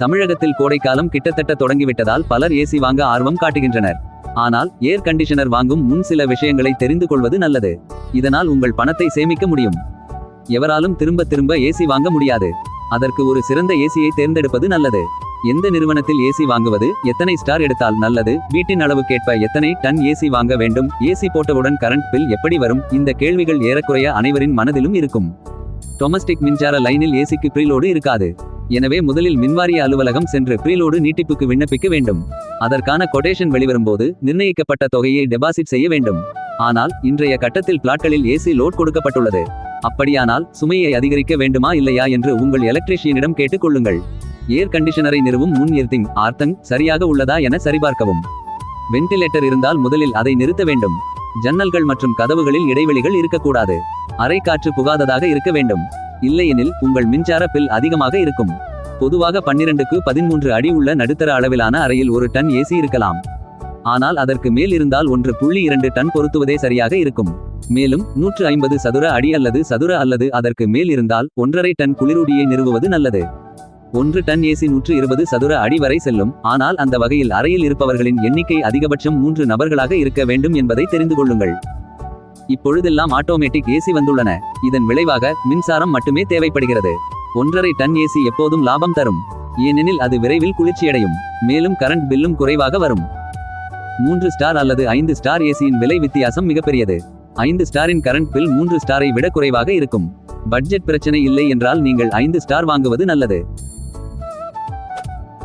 தமிழகத்தில் கோடைக்காலம் கிட்டத்தட்ட தொடங்கிவிட்டதால் பலர் ஏசி வாங்க ஆர்வம் காட்டுகின்றனர். ஆனால் ஏர் கண்டிஷனர் வாங்கும் முன் சில விஷயங்களை தெரிந்து கொள்வது நல்லது. இதனால் உங்கள் பணத்தை சேமிக்க முடியும். எவராலும் திரும்ப திரும்ப ஏசி வாங்க முடியாது. அதற்கு ஒரு சிறந்த ஏசியை தேர்ந்தெடுப்பது நல்லது. எந்த நிறுவனத்தில் ஏசி வாங்குவது எத்தனை ஸ்டார் எடுத்தால் நல்லது வீட்டின் அளவுக்கேற்ப எத்தனை டன் ஏசி வாங்க வேண்டும் ஏசி போட்டவுடன் கரண்ட் பில் எப்படி வரும் இந்த கேள்விகள் ஏறக்குறைய அனைவரின் மனதிலும் இருக்கும். டொமஸ்டிக் மின்சார லைனில் ஏசிக்கு ப்ரீலோடு இருக்காது. எனவே முதலில் மின்வாரிய அலுவலகம் சென்று ப்ரீலோடு நீட்டிப்புக்கு விண்ணப்பிக்க வேண்டும். அதற்கான கொட்டேஷன் வெளிவரும்போது நிர்ணயிக்கப்பட்ட தொகையை டெபாசிட் செய்ய வேண்டும். ஆனால் இன்றைய கட்டத்தில் பிளாட்களில் ஏசி லோட் கொடுக்கப்பட்டுள்ளது. அப்படியானால் சுமையை அதிகரிக்க வேண்டுமா இல்லையா என்று உங்கள் எலக்ட்ரீஷியனிடம் கேட்டுக்கொள்ளுங்கள் ஏர் கண்டிஷனரை நிறுவும் முன் எர்த்திங் ஆர்த்தங் சரியாக உள்ளதா என சரிபார்க்கவும். வென்டிலேட்டர் இருந்தால் முதலில் அதை நிறுத்த வேண்டும். ஜன்னல்கள் மற்றும் கதவுகளில் இடைவெளிகள் இருக்கக்கூடாது. அரை காற்று புகாததாக இருக்க வேண்டும். இல்லையெனில் உங்கள் மின்சார பில் அதிகமாக இருக்கும். பொதுவாக பன்னிரண்டுக்கு பதிமூன்று அடி உள்ள நடுத்தர அளவிலான அறையில் ஒரு டன் ஏசி இருக்கலாம். ஆனால் அதற்கு மேல் இருந்தால் ஒன்று புள்ளி இரண்டு டன் பொருத்துவதே சரியாக இருக்கும். மேலும் நூற்று ஐம்பது சதுர அடி அல்லது சதுர அல்லது அதற்கு மேல் இருந்தால் ஒன்றரை டன் குளிரூடியை நிறுவுவது நல்லது. ஒன்று டன் ஏசி நூற்று இருபது சதுர அடி வரை செல்லும். ஆனால் அந்த வகையில் அறையில் இருப்பவர்களின் எண்ணிக்கை அதிகபட்சம் மூன்று நபர்களாக இருக்க வேண்டும் என்பதை தெரிந்து கொள்ளுங்கள். இப்பொழுதெல்லாம் ஆட்டோமேட்டிக் ஏசி வந்துள்ளன. இதன் விளைவாக மின்சாரம் மட்டுமே தேவைப்படுகிறது. ஒன்றரை டன் ஏசி எப்போதும் லாபம் தரும். ஏனெனில் அது விரைவில் குளிர்ச்சியடையும். மேலும் கரண்ட் பில்லும் குறைவாக வரும். மூன்று ஸ்டார் அல்லது ஐந்து ஸ்டார் ஏசியின் விலை வித்தியாசம் மிகப்பெரியது. ஐந்து ஸ்டாரின் கரண்ட் பில் மூன்று ஸ்டாரை விட குறைவாக இருக்கும். பட்ஜெட் பிரச்சனை இல்லை என்றால் நீங்கள் ஐந்து ஸ்டார் வாங்குவது நல்லது.